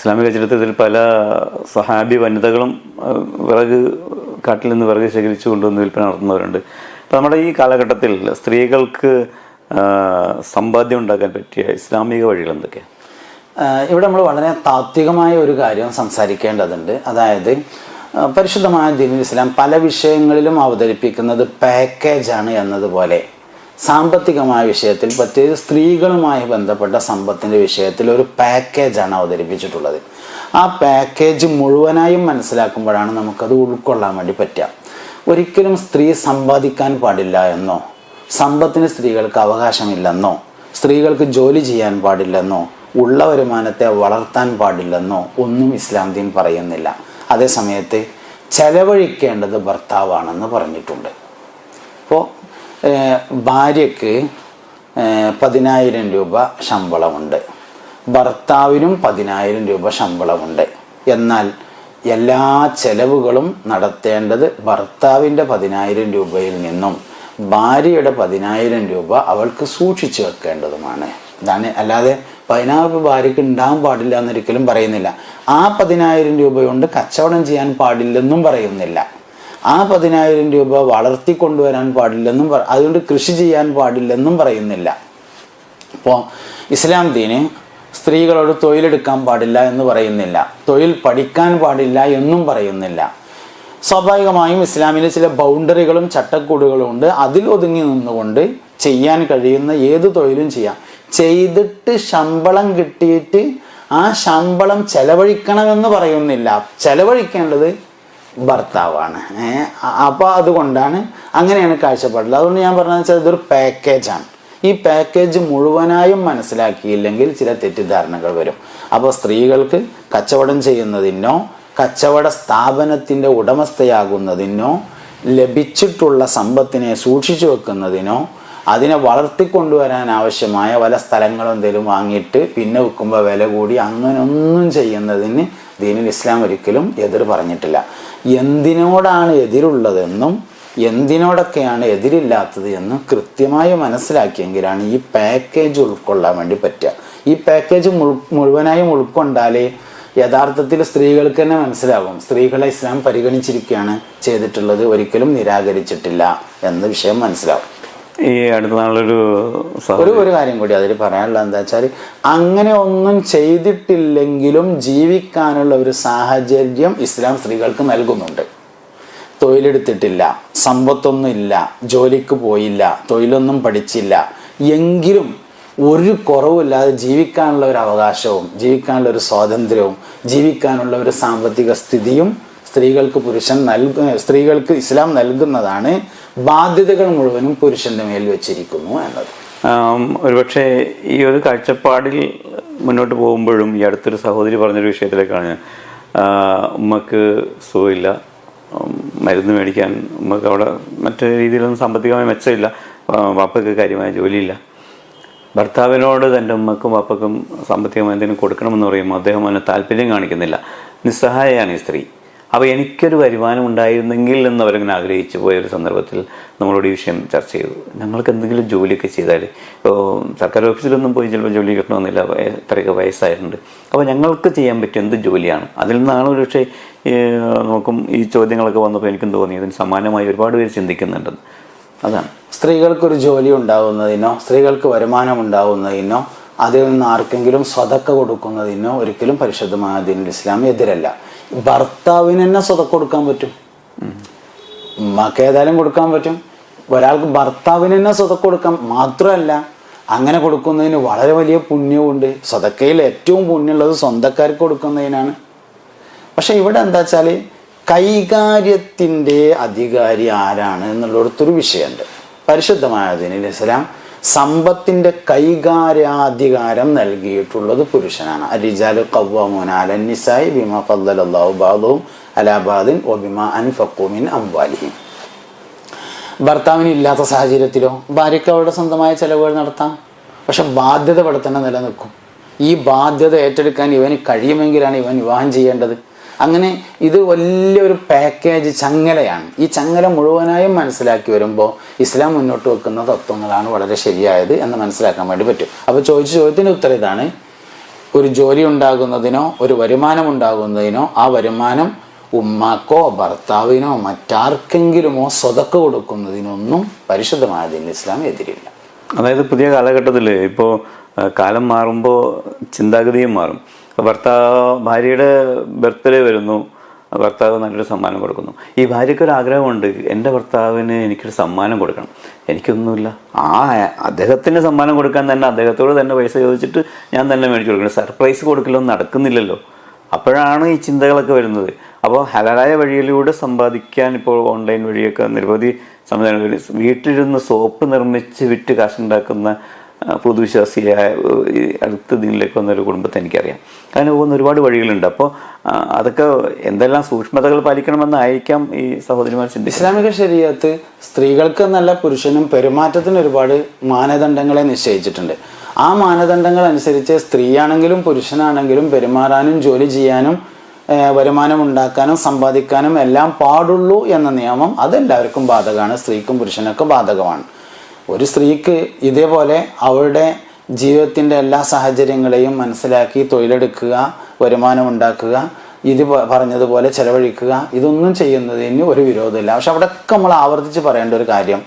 ഇസ്ലാമിക ചരിത്രത്തിൽ പല സഹാബി വനിതകളും വിറക് കാട്ടിൽ നിന്ന് വിറക് ശേഖരിച്ചു കൊണ്ടുവന്ന് വിൽപ്പന നടത്തുന്നവരുണ്ട്. അപ്പം നമ്മുടെ ഈ കാലഘട്ടത്തിൽ സ്ത്രീകൾക്ക് സമ്പാദ്യം ഉണ്ടാക്കാൻ പറ്റിയ ഇസ്ലാമിക വഴികൾ എന്തൊക്കെയാണ് ഇവിടെ നമ്മൾ വളരെ താത്വികമായ ഒരു കാര്യം സംസാരിക്കേണ്ടതുണ്ട്. അതായത് പരിശുദ്ധമായ ദീനുൽ ഇസ്ലാം പല വിഷയങ്ങളിലും അവതരിപ്പിക്കുന്നത് പാക്കേജാണ് എന്നതുപോലെ. സാമ്പത്തികമായ വിഷയത്തിൽ പ്രത്യേകിച്ച് സ്ത്രീകളുമായി ബന്ധപ്പെട്ട സമ്പത്തിന്റെ വിഷയത്തിൽ ഒരു പാക്കേജാണ് അവതരിപ്പിച്ചിട്ടുള്ളത്. ആ പാക്കേജ് മുഴുവനായും മനസ്സിലാക്കുമ്പോഴാണ് നമുക്കത് ഉൾക്കൊള്ളാൻ വേണ്ടി പറ്റുക. ഒരിക്കലും സ്ത്രീ സമ്പാദിക്കാൻ പാടില്ല എന്നോ സമ്പത്തിന് സ്ത്രീകൾക്ക് അവകാശമില്ലെന്നോ സ്ത്രീകൾക്ക് ജോലി ചെയ്യാൻ പാടില്ലെന്നോ ഉള്ള വരുമാനത്തെ വളർത്താൻ പാടില്ലെന്നോ ഒന്നും ഇസ്ലാം ദീൻ പറയുന്നില്ല. അതേസമയത്ത് ചെലവഴിക്കേണ്ടത് ഭർത്താവാണെന്ന് പറഞ്ഞിട്ടുണ്ട്. ഇപ്പോൾ ഭാര്യയ്ക്ക് ഏഹ്, പതിനായിരം രൂപ ശമ്പളമുണ്ട്. ഭർത്താവിനും പതിനായിരം രൂപ ശമ്പളമുണ്ട്. എന്നാൽ എല്ലാ ചെലവുകളും നടത്തേണ്ടത് ഭർത്താവിന്റെ പതിനായിരം രൂപയിൽ നിന്നും ഭാര്യയുടെ പതിനായിരം രൂപ അവൾക്ക് സൂക്ഷിച്ചു വെക്കേണ്ടതുമാണ്. ഇതാണ് അല്ലാതെ പതിനായിരം രൂപ ഭാര്യയ്ക്ക് ഉണ്ടാകാൻ പാടില്ല എന്നൊരിക്കലും പറയുന്നില്ല. ആ പതിനായിരം രൂപ കൊണ്ട് കച്ചവടം ചെയ്യാൻ പാടില്ലെന്നും പറയുന്നില്ല. ആ പതിനായിരം രൂപ വളർത്തി കൊണ്ടുവരാൻ പാടില്ലെന്നും പറ- അതുകൊണ്ട് കൃഷി ചെയ്യാൻ പാടില്ലെന്നും പറയുന്നില്ല. അപ്പോൾ ഇസ്ലാം ദീന് സ്ത്രീകളോട് തൊഴിലെടുക്കാൻ പാടില്ല എന്ന് പറയുന്നില്ല. തൊഴിൽ പഠിക്കാൻ പാടില്ല എന്നും പറയുന്നില്ല. സ്വാഭാവികമായും ഇസ്ലാമിലെ ചില ബൗണ്ടറികളും ചട്ടക്കൂടുകളും ഉണ്ട്. അതിൽ ഒതുങ്ങി നിന്നുകൊണ്ട് ചെയ്യാൻ കഴിയുന്ന ഏത് തൊഴിലും ചെയ്യാം. ചെയ്തിട്ട് ശമ്പളം കിട്ടിയിട്ട് ആ ശമ്പളം ചെലവഴിക്കണമെന്ന് പറയുന്നില്ല. ചെലവഴിക്കേണ്ടത് ഭർത്താവാണ്. അപ്പോൾ അതുകൊണ്ടാണ് അങ്ങനെയാണ് കാഴ്ചപ്പാടുള്ളത്. അതുകൊണ്ട് ഞാൻ പറഞ്ഞതെന്ന് വെച്ചാൽ ഇതൊരു പാക്കേജാണ് ഈ പാക്കേജ് മുഴുവനായും മനസ്സിലാക്കിയില്ലെങ്കിൽ ചില തെറ്റിദ്ധാരണകൾ വരും. അപ്പോൾ സ്ത്രീകൾക്ക് കച്ചവടം ചെയ്യുന്നതിനോ കച്ചവട സ്ഥാപനത്തിന്റെ ഉടമസ്ഥയാകുന്നതിനോ ലഭിച്ചിട്ടുള്ള സമ്പത്തിനെ സൂക്ഷിച്ചു വെക്കുന്നതിനോ അതിനെ വളർത്തിക്കൊണ്ടുവരാൻ ആവശ്യമായ പല സ്ഥലങ്ങളും എന്തെങ്കിലും വാങ്ങിയിട്ട് പിന്നെ വിൽക്കുമ്പോൾ വില കൂടി അങ്ങനെയൊന്നും ചെയ്യുന്നതിന് ദീനിൽ ഇസ്ലാം ഒരിക്കലും എതിർ പറഞ്ഞിട്ടില്ല. എന്തിനോടാണ് എതിരുള്ളതെന്നും എന്തിനോടൊക്കെയാണ് എതിരില്ലാത്തത് എന്നും കൃത്യമായി മനസ്സിലാക്കിയെങ്കിലാണ് ഈ പാക്കേജ് ഉൾക്കൊള്ളാൻ വേണ്ടി പറ്റുക. ഈ പാക്കേജ് മുഴു- മുഴുവനായും ഉൾക്കൊണ്ടാലേ യഥാർത്ഥത്തിൽ സ്ത്രീകൾക്ക് തന്നെ മനസ്സിലാകും സ്ത്രീകളെ ഇസ്ലാം പരിഗണിച്ചിരിക്കുകയാണ് ചെയ്തിട്ടുള്ളത് ഒരിക്കലും നിരാകരിച്ചിട്ടില്ല എന്ന വിഷയം മനസ്സിലാവും. ഈ അടുത്ത നാളൊരു ഒരു ഒരു കാര്യം കൂടി അതിൽ പറയാനുള്ള എന്താ വെച്ചാൽ അങ്ങനെ ഒന്നും ചെയ്തിട്ടില്ലെങ്കിലും ജീവിക്കാനുള്ള ഒരു സാഹചര്യം ഇസ്ലാം സ്ത്രീകൾക്ക് നൽകുന്നുണ്ട്. തൊഴിലെടുത്തിട്ടില്ല സമ്പത്തൊന്നും ഇല്ല ജോലിക്ക് പോയില്ല തൊഴിലൊന്നും പഠിച്ചില്ല. എങ്കിലും ഒരു കുറവുമില്ലാതെ ജീവിക്കാനുള്ള ഒരു അവകാശവും ജീവിക്കാനുള്ള ഒരു സ്വാതന്ത്ര്യവും ജീവിക്കാനുള്ള ഒരു സാമ്പത്തിക സ്ഥിതിയും സ്ത്രീകൾക്ക് പുരുഷൻ നൽക സ്ത്രീകൾക്ക് ഇസ്ലാം നൽകുന്നതാണ് ബാധ്യതകൾ മുഴുവനും പുരുഷന്റെ മേൽ വെച്ചിരിക്കുന്നു എന്നത്. ഒരുപക്ഷെ ഈ ഒരു കാഴ്ചപ്പാടിൽ മുന്നോട്ട് പോകുമ്പോഴും ഈ അടുത്തൊരു സഹോദരി പറഞ്ഞൊരു വിഷയത്തിലേക്കാണ്. ഉമ്മക്ക് സുഖമില്ല. മരുന്ന് മേടിക്കാൻ ഉമ്മക്ക് അവിടെ മറ്റു രീതിയിലൊന്നും സാമ്പത്തികമായി മെച്ചമില്ല. വാപ്പയ്ക്ക് കാര്യമായ ജോലിയില്ല. ഭർത്താവിനോട് തന്റെ ഉമ്മക്കും വാപ്പക്കും സാമ്പത്തികമായി എന്തെങ്കിലും കൊടുക്കണമെന്ന് പറയുമ്പോൾ അദ്ദേഹം അതിന് താല്പര്യം കാണിക്കുന്നില്ല. നിസ്സഹായയാണ് ഈ സ്ത്രീ. അപ്പോൾ എനിക്കൊരു വരുമാനം ഉണ്ടായിരുന്നെങ്കിൽ എന്ന് അവരങ്ങനെ ആഗ്രഹിച്ചു പോയ ഒരു സന്ദർഭത്തിൽ നമ്മളോട് ഈ വിഷയം ചർച്ച ചെയ്തു. ഞങ്ങൾക്ക് എന്തെങ്കിലും ജോലിയൊക്കെ ചെയ്താൽ സർക്കാർ ഓഫീസിലൊന്നും പോയി ചിലപ്പോൾ ജോലി കിട്ടണമെന്നില്ല ഇത്രയൊക്കെ വയസ്സായിട്ടുണ്ട്. അപ്പോൾ ഞങ്ങൾക്ക് ചെയ്യാൻ പറ്റിയ എന്ത് ജോലിയാണ്? അതിൽ നിന്നാണ് ഒരു പക്ഷേ നോക്കും ഈ ചോദ്യങ്ങളൊക്കെ വന്നപ്പോൾ എനിക്കും തോന്നി ഇതിന് സമാനമായി ഒരുപാട് പേര് ചിന്തിക്കുന്നുണ്ടെന്ന്. അതാണ്. സ്ത്രീകൾക്കൊരു ജോലി ഉണ്ടാവുന്നതിനോ സ്ത്രീകൾക്ക് വരുമാനം ഉണ്ടാവുന്നതിനോ അതിൽ നിന്ന് ആർക്കെങ്കിലും സ്വതക്ക കൊടുക്കുന്നതിനോ ഒരിക്കലും പരിശുദ്ധമായ ദീനുൽ ഇസ്ലാം എതിരല്ല. ഭർത്താവിന് തന്നെ സ്വതക്ക കൊടുക്കാൻ പറ്റും. ഉമ്മാക്ക് ഏതായാലും കൊടുക്കാൻ പറ്റും. ഒരാൾക്ക് ഭർത്താവിന് തന്നെ സ്വതക്ക കൊടുക്കാം മാത്രമല്ല അങ്ങനെ കൊടുക്കുന്നതിന് വളരെ വലിയ പുണ്യമുണ്ട് സ്വതക്കയിൽ ഏറ്റവും പുണ്യമുള്ളത് സ്വന്തക്കാർക്ക് കൊടുക്കുന്നതിനാണ്. പക്ഷെ ഇവിടെ എന്താ വെച്ചാൽ കൈകാര്യത്തിന്റെ അധികാരി ആരാണ് എന്നുള്ളിടത്തൊരു വിഷയമുണ്ട്. പരിശുദ്ധമായ ദീനിൽ ഇസ്ലാം സമ്പത്തിന്റെ കൈകാര്യാധികാരം നൽകിയിട്ടുള്ളത് പുരുഷനാണ്. അരിജാലു കവ്വമോന അലന്നിസായി ബിമ ഫദ്ദലല്ലാഹു ബാദും അലാബാദിൻ ഒബിമ അൻഫക്കുമിൻ അംവാലിഹിം. ഭർത്താവിന് ഇല്ലാത്ത സാഹചര്യത്തിലോ ഭാര്യയ്ക്ക് അവരുടെ സ്വന്തമായ ചിലവുകൾ നടത്താം. പക്ഷെ ബാധ്യത ഇവിടെ തന്നെ നിലനിൽക്കും. ഈ ബാധ്യത ഏറ്റെടുക്കാൻ ഇവന് കഴിയുമെങ്കിലാണ് ഇവൻ വിവാഹം ചെയ്യേണ്ടത്. അങ്ങനെ ഇത് വലിയൊരു പാക്കേജ് ചങ്ങലയാണ്. ഈ ചങ്ങല മുഴുവനായും മനസ്സിലാക്കി വരുമ്പോൾ ഇസ്ലാം മുന്നോട്ട് വെക്കുന്ന തത്വങ്ങളാണ് വളരെ ശരിയായത് എന്ന് മനസ്സിലാക്കാൻ വേണ്ടി പറ്റും. അപ്പോൾ ചോദിച്ച ചോദ്യത്തിന് ഉത്തരം ഇതാണ്. ഒരു ജോലി ഉണ്ടാകുന്നതിനോ ഒരു വരുമാനം ഉണ്ടാകുന്നതിനോ ആ വരുമാനം ഉമ്മാക്കോ ഭർത്താവിനോ മറ്റാർക്കെങ്കിലുമോ സ്വതക്ക കൊടുക്കുന്നതിനൊന്നും പരിശുദ്ധമായതിൽ ഇസ്ലാം എതിരില്ല. അതായത് പുതിയ കാലഘട്ടത്തിൽ ഇപ്പോൾ കാലം മാറുമ്പോൾ ചിന്താഗതിയും മാറും. ഭർത്താവ് ഭാര്യയുടെ ബർത്ത്ഡേ വരുന്നു. ഭർത്താവ് നല്ലൊരു സമ്മാനം കൊടുക്കുന്നു. ഈ ഭാര്യയ്ക്ക് ഒരു ആഗ്രഹമുണ്ട്. എന്റെ ഭർത്താവിന് എനിക്കൊരു സമ്മാനം കൊടുക്കണം. എനിക്കൊന്നുമില്ല. ആ അദ്ദേഹത്തിന് സമ്മാനം കൊടുക്കാൻ തന്നെ അദ്ദേഹത്തോട് തന്നെ പൈസ ചോദിച്ചിട്ട് ഞാൻ തന്നെ മേടിച്ചു കൊടുക്കണം. സർപ്രൈസ് കൊടുക്കലൊന്നും നടക്കുന്നില്ലല്ലോ. അപ്പോഴാണ് ഈ ചിന്തകളൊക്കെ വരുന്നത്. അപ്പോൾ ഹലാലായ വഴിയിലൂടെ സമ്പാദിക്കാൻ ഇപ്പോൾ ഓൺലൈൻ വഴിയൊക്കെ നിരവധി സംവിധാനങ്ങൾ വീട്ടിലിരുന്ന് സോപ്പ് നിർമ്മിച്ച് വിറ്റ് കാശുണ്ടാക്കുന്ന പൊതുവിശ്വാസിയായ അടുത്ത ദിനിലേക്ക് വന്ന ഒരു കുടുംബത്തെ എനിക്കറിയാം. അങ്ങനെ പോകുന്ന ഒരുപാട് വഴികളുണ്ട്. അപ്പോൾ അതൊക്കെ എന്തെല്ലാം സൂക്ഷ്മതകൾ പാലിക്കണമെന്നായിരിക്കാം ഈ സഹോദരിമാർ ചിന്തിച്ചത്. ഇസ്ലാമിക ശരീരത്ത് സ്ത്രീകൾക്ക് എന്നല്ല പുരുഷനും പെരുമാറ്റത്തിന് ഒരുപാട് മാനദണ്ഡങ്ങളെ നിശ്ചയിച്ചിട്ടുണ്ട്. ആ മാനദണ്ഡങ്ങൾ അനുസരിച്ച് സ്ത്രീയാണെങ്കിലും പുരുഷനാണെങ്കിലും പെരുമാറാനും ജോലി ചെയ്യാനും വരുമാനം ഉണ്ടാക്കാനും സമ്പാദിക്കാനും എല്ലാം പാടുള്ളൂ എന്ന നിയമം അതെല്ലാവർക്കും ബാധകമാണ്. സ്ത്രീക്കും പുരുഷനൊക്കെ ബാധകമാണ്. ഒരു സ്ത്രീക്ക് ഇതേപോലെ അവളുടെ ജീവിതത്തിന്റെ എല്ലാ സാഹചര്യങ്ങളെയും മനസ്സിലാക്കി തൊഴിലെടുക്കുക വരുമാനം ഉണ്ടാക്കുക ഇത് പറഞ്ഞതുപോലെ ചെലവഴിക്കുക ഇതൊന്നും ചെയ്യുന്നതിന് ഒരു വിരോധമില്ല. പക്ഷെ അവിടെയൊക്കെ നമ്മൾ ആവർത്തിച്ച് പറയേണ്ട ഒരു കാര്യം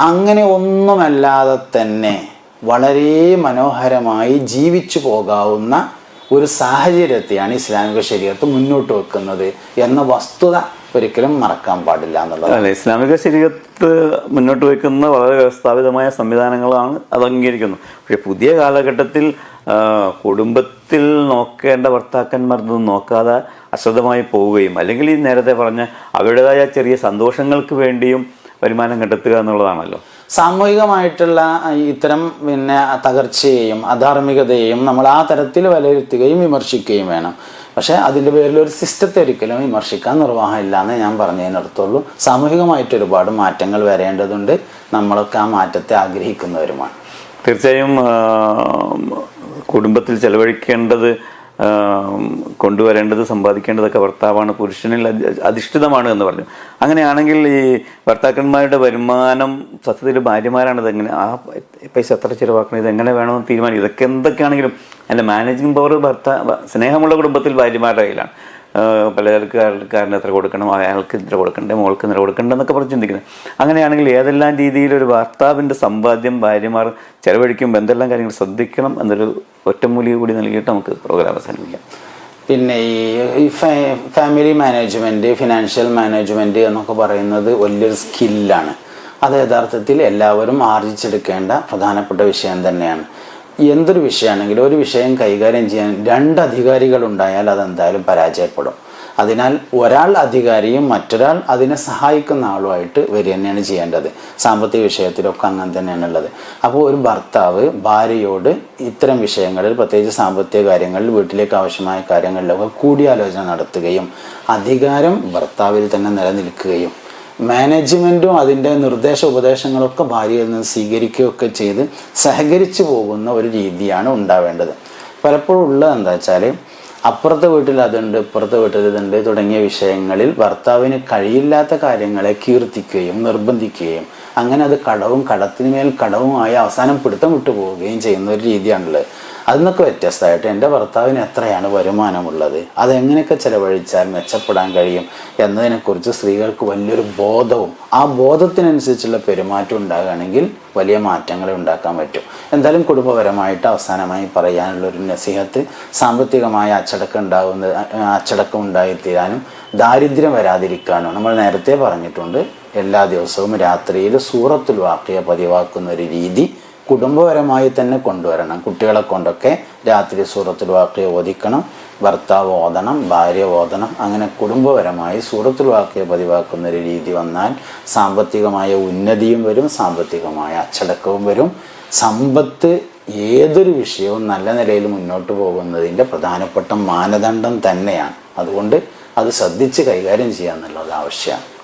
അങ്ങനെ ഒന്നുമല്ലാതെ തന്നെ വളരെ മനോഹരമായി ജീവിച്ചു പോകാവുന്ന ഒരു സാഹചര്യത്തെയാണ് ഇസ്ലാമിക ശരീരത്ത് മുന്നോട്ട് വെക്കുന്നത് എന്ന വസ്തുത ഒരിക്കലും മറക്കാൻ പാടില്ല എന്നുള്ളത്. ഇസ്ലാമിക ശരീരത്ത് മുന്നോട്ട് വയ്ക്കുന്ന വളരെ വ്യവസ്ഥാപിതമായ സംവിധാനങ്ങളാണ് അത് അംഗീകരിക്കുന്നു. പക്ഷെ പുതിയ കാലഘട്ടത്തിൽ കുടുംബത്തിൽ നോക്കേണ്ട ഭർത്താക്കന്മാർ നോക്കാതെ അശ്രദ്ധമായി പോവുകയും അല്ലെങ്കിൽ ഈ നേരത്തെ പറഞ്ഞ അവരുടേതായ ചെറിയ സന്തോഷങ്ങൾക്ക് വേണ്ടിയും വരുമാനം കണ്ടെത്തുക എന്നുള്ളതാണല്ലോ. സാമൂഹികമായിട്ടുള്ള ഇത്തരം പിന്നെ തകർച്ചയെയും അധാർമികതയെയും നമ്മൾ ആ തരത്തിൽ വിലയിരുത്തുകയും വിമർശിക്കുകയും വേണം. പക്ഷെ അതിന്റെ പേരിൽ ഒരു സിസ്റ്റത്തെ ഒരിക്കലും വിമർശിക്കാൻ നിർവാഹമില്ല എന്ന് ഞാൻ പറഞ്ഞതിനടുത്തുള്ളൂ. സാമൂഹികമായിട്ട് ഒരുപാട് മാറ്റങ്ങൾ വരേണ്ടതുണ്ട്. നമ്മളൊക്കെ ആ മാറ്റത്തെ ആഗ്രഹിക്കുന്നവരുമാണ്. തീർച്ചയായും കുടുംബത്തിൽ ചെലവഴിക്കേണ്ടത് കൊണ്ടുവരേണ്ടത് സമ്പാദിക്കേണ്ടതൊക്കെ ഭർത്താവാണ് പുരുഷനിൽ അധിഷ്ഠിതമാണ് എന്ന് പറഞ്ഞു. അങ്ങനെയാണെങ്കിൽ ഈ ഭർത്താക്കന്മാരുടെ വരുമാനം സത്യത്തിൽ ഭാര്യമാരാണ് ഇതെങ്ങനെ ആ പൈസ എത്ര ചിലവാക്കണം ഇതെങ്ങനെ വേണമെന്ന് തീരുമാനിക്കും ഇതൊക്കെ എന്തൊക്കെയാണെങ്കിലും അതിന്റെ മാനേജിങ് പവർ ഭർത്താവ് സ്നേഹമുള്ള കുടുംബത്തിൽ ഭാര്യമാരുടെ കയ്യിലാണ്. ആഹ് പലചരക്കാരന് എത്ര കൊടുക്കണം അയാൾക്ക് ഇത്ര കൊടുക്കണ്ടേ മോൾക്ക് ഇത്ര കൊടുക്കണ്ടേ എന്നൊക്കെ പറഞ്ഞ് ചിന്തിക്കുന്നത്. അങ്ങനെയാണെങ്കിൽ ഏതെല്ലാം രീതിയിൽ ഒരു ഭർത്താവിന്റെ സമ്പാദ്യം ഭാര്യമാർ ചെലവഴിക്കുമ്പോൾ എന്തെല്ലാം കാര്യങ്ങൾ ശ്രദ്ധിക്കണം എന്നൊരു ഒറ്റമൂലി കൂടി നൽകിയിട്ട് നമുക്ക് പ്രോഗ്രാം അവസാനിപ്പിക്കാം. പിന്നെ ഈ ഫാമിലി മാനേജ്മെന്റ് ഫിനാൻഷ്യൽ മാനേജ്മെന്റ് എന്നൊക്കെ പറയുന്നത് വലിയൊരു സ്കില്ലാണ് അത് യഥാർത്ഥത്തിൽ എല്ലാവരും ആർജിച്ചെടുക്കേണ്ട പ്രധാനപ്പെട്ട വിഷയം തന്നെയാണ്. എന്തൊരു വിഷയമാണെങ്കിലും ഒരു വിഷയം കൈകാര്യം ചെയ്യാൻ രണ്ട് അധികാരികൾ ഉണ്ടായാൽ അതെന്തായാലും പരാജയപ്പെടും. അതിനാൽ ഒരാൾ അധികാരിയും മറ്റൊരാൾ അതിനെ സഹായിക്കുന്ന ആളുമായിട്ട് വരിക തന്നെയാണ് ചെയ്യേണ്ടത്. സാമ്പത്തിക വിഷയത്തിലൊക്കെ അങ്ങനെ തന്നെയാണ് ഉള്ളത്. അപ്പോൾ ഒരു ഭർത്താവ് ഭാര്യയോട് ഇത്തരം വിഷയങ്ങളിൽ പ്രത്യേകിച്ച് സാമ്പത്തിക കാര്യങ്ങളിൽ വീട്ടിലേക്ക് ആവശ്യമായ കാര്യങ്ങളിലൊക്കെ കൂടിയാലോചന നടത്തുകയും അധികാരം ഭർത്താവിൽ തന്നെ നിലനിൽക്കുകയും മാനേജ്മെന്റും അതിന്റെ നിർദ്ദേശ ഉപദേശങ്ങളൊക്കെ ഭാര്യയിൽ നിന്ന് സ്വീകരിക്കുകയൊക്കെ ചെയ്ത് സഹകരിച്ചു പോകുന്ന ഒരു രീതിയാണ് ഉണ്ടാവേണ്ടത്. പലപ്പോഴും ഉള്ളത് എന്താ വെച്ചാൽ അപ്പുറത്തെ വീട്ടിൽ അതുണ്ട് ഇപ്പുറത്തെ വീട്ടിൽ ഇതുണ്ട് തുടങ്ങിയ വിഷയങ്ങളിൽ ഭർത്താവിന് കഴിയില്ലാത്ത കാര്യങ്ങളെ കീർത്തിക്കുകയും നിർബന്ധിക്കുകയും അങ്ങനെ അത് കടവും കടത്തിന് മേൽ കടവുമായി അവസാനം പിടുത്തം വിട്ടു പോവുകയും ചെയ്യുന്ന ഒരു രീതിയാണുള്ളത്. അതിൽ നിന്നൊക്കെ വ്യത്യസ്തമായിട്ട് എന്റെ ഭർത്താവിന് എത്രയാണ് വരുമാനമുള്ളത്? അതെങ്ങനെയൊക്കെ ചിലവഴിച്ചാൽ മെച്ചപ്പെടാൻ കഴിയും എന്നതിനെക്കുറിച്ച് സ്ത്രീകൾക്ക് വലിയൊരു ബോധവും ആ ബോധത്തിനനുസരിച്ചുള്ള പെരുമാറ്റം ഉണ്ടാകുകയാണെങ്കിൽ വലിയ മാറ്റങ്ങളെ ഉണ്ടാക്കാൻ പറ്റും. എന്തായാലും കുടുംബപരമായിട്ട് അവസാനമായി പറയാനുള്ള ഒരു നസിഹത്ത് സാമ്പത്തികമായ അച്ചടക്കം ഉണ്ടാകുന്ന അച്ചടക്കം ഉണ്ടായിത്തീരാനും ദാരിദ്ര്യം വരാതിരിക്കാനും നമ്മൾ നേരത്തെ പറഞ്ഞിട്ടുണ്ട്. എല്ലാ ദിവസവും രാത്രിയിൽ സൂറത്തുൽ വാക്കിയ പതിവാക്കുന്ന ഒരു രീതി കുടുംബപരമായി തന്നെ കൊണ്ടുവരണം. കുട്ടികളെ കൊണ്ടൊക്കെ രാത്രി സൂറത്തുൽ വാക്കിയ ഓദിക്കണം ഭർത്താവ് ഓതണം ഭാര്യ ഓതണം അങ്ങനെ കുടുംബപരമായി സൂറത്തുൽ വാക്കിയ പതിവാക്കുന്ന ഒരു രീതി വന്നാൽ സാമ്പത്തികമായ ഉന്നതിയും വരും സാമ്പത്തികമായ അച്ചടക്കവും വരും. സമ്പത്ത് ഏതൊരു വിഷയവും നല്ല നിലയിൽ മുന്നോട്ട് പോകുന്നതിന്റെ പ്രധാനപ്പെട്ട മാനദണ്ഡം തന്നെയാണ്. അതുകൊണ്ട് അത് ശ്രദ്ധിച്ച് കൈകാര്യം ചെയ്യുക എന്നുള്ളത് ആവശ്യമാണ്.